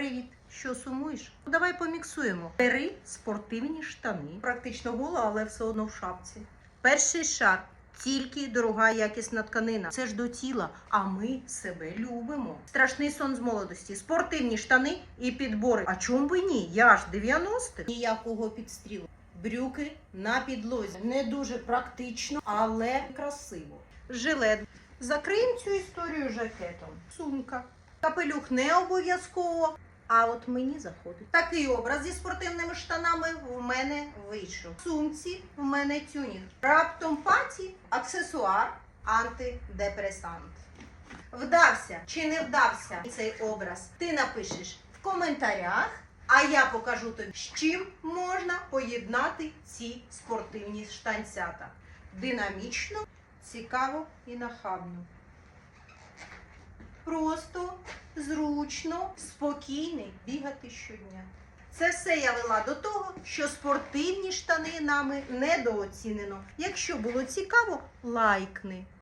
Привіт! Що сумуєш? Ну, Давай поміксуємо. Бери спортивні штани. Практично гола, але все одно в шапці. Перший шар. Тільки дорога якісна тканина. Це ж до тіла, а ми себе любимо. Страшний сон з молодості, спортивні штани і підбори. А чому би ні? Я ж 90-х. Ніякого підстрілу. Брюки на підлозі. Не дуже практично, але красиво. Жилет. Закриємо цю історію жакетом. Сумка. Капелюх не обов'язково. А от мені заходить. Такий образ зі спортивними штанами в мене вийшов. В сумці в мене тюнінг. Раптом паті, аксесуар, антидепресант. Вдався чи не вдався цей образ? Ти напишеш в коментарях, а я покажу тобі, з чим можна поєднати ці спортивні штанцята. Динамічно, цікаво і нахабно. Зручно, спокійний бігати щодня. Це все я вела до того, що спортивні штани нами недооцінено. Якщо було цікаво, лайкни.